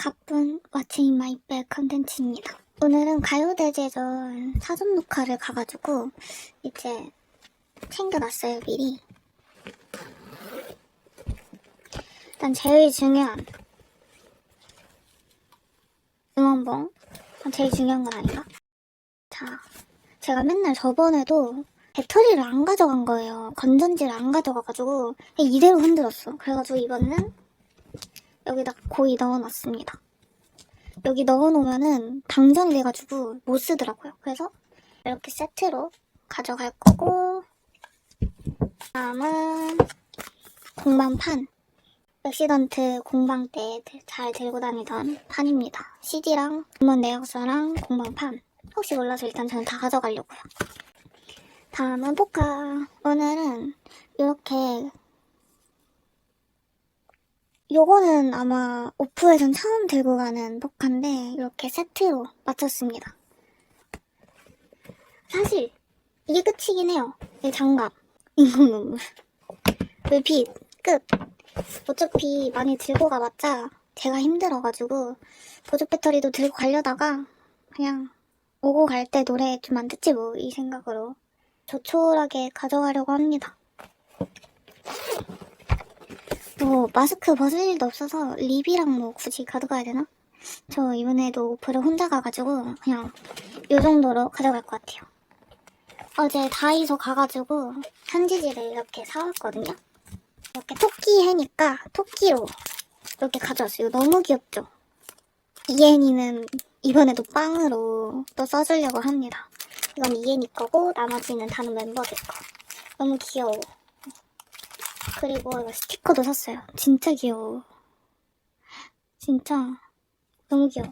가쁜 왓츠 인 마이 백 컨텐츠입니다. 오늘은 가요대제전 사전 녹화를 가가지고 이제 챙겨놨어요 미리. 일단 제일 중요한 응원봉. 제일 중요한 건 아닌가? 자, 제가 맨날 저번에도 배터리를 안 가져간 거예요. 건전지를 안 가져가가지고 이대로 흔들었어. 그래가지고 이번에는 여기다 고이 넣어놨습니다. 여기 넣어놓으면은 방전이 돼가지고 못 쓰더라고요. 그래서 이렇게 세트로 가져갈 거고 다음은 공방판 액시던트 공방 때 잘 들고 다니던 판입니다. CD랑 음원 내역서랑 공방판 혹시 몰라서 일단 저는 다 가져가려고요. 다음은 포카 오늘은 이렇게 요거는 아마 오프에선 처음 들고 가는 포카인데 이렇게 세트로 맞췄습니다. 사실 이게 끝이긴 해요. 이 장갑, 인공 눈물, 물빛 끝. 어차피 많이 들고 가봤자 제가 힘들어가지고 보조 배터리도 들고 가려다가 그냥 오고 갈 때 노래 좀 안 듣지 뭐 이 생각으로 조촐하게 가져가려고 합니다. 뭐 마스크 벗을 일도 없어서 립이랑 뭐 굳이 가져가야 되나? 저 이번에도 오프를 혼자 가가지고 그냥 요 정도로 가져갈 것 같아요. 어제 다이소 가가지고 편지지를 이렇게 사왔거든요. 이렇게 토끼 해니까 토끼로 이렇게 가져왔어요. 너무 귀엽죠? 이엔이는 이번에도 빵으로 또 써주려고 합니다. 이건 이엔이 거고 나머지는 다른 멤버들 거. 너무 귀여워. 그리고 스티커도 샀어요. 진짜 귀여워. 진짜 너무 귀여워.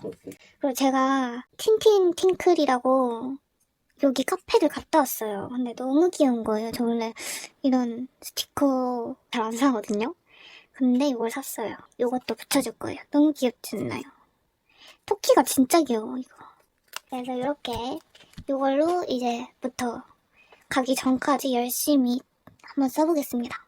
그리고 제가 틴틴 팅클이라고 여기 카페를 갔다 왔어요. 근데 너무 귀여운 거예요. 저 원래 이런 스티커 잘 안 사거든요. 근데 이걸 샀어요. 이것도 붙여줄 거예요. 너무 귀엽지 않나요? 토끼가 진짜 귀여워, 이거. 그래서 이렇게 이걸로 이제부터 가기 전까지 열심히 한번 써보겠습니다.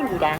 환승입니다.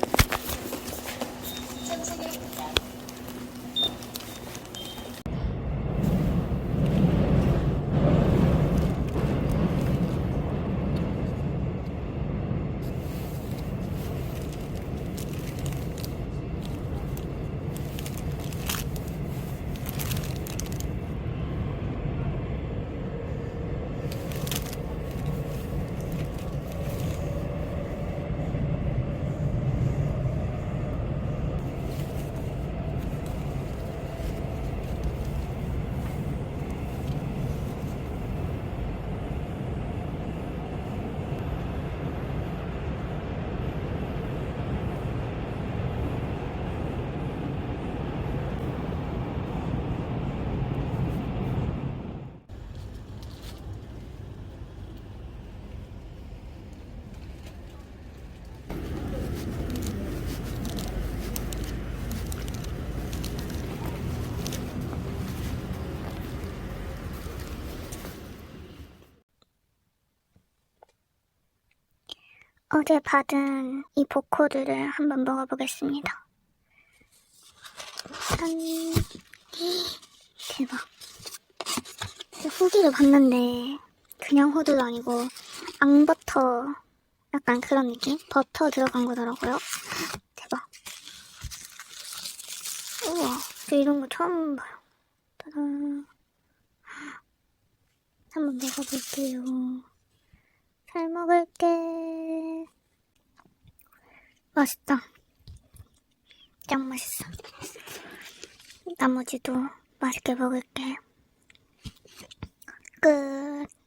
어제 받은 이 보코드를 한번 먹어보겠습니다. 짠. 대박. 후기를 봤는데 그냥 호두도 아니고 앙버터 약간 그런 느낌? 버터 들어간 거더라고요. 대박. 우와, 저 이런 거 처음 봐요. 따단. 한번 먹어볼게요. 잘 먹을게. 맛있다. 짱 맛있어. 나머지도 맛있게 먹을게. 끝.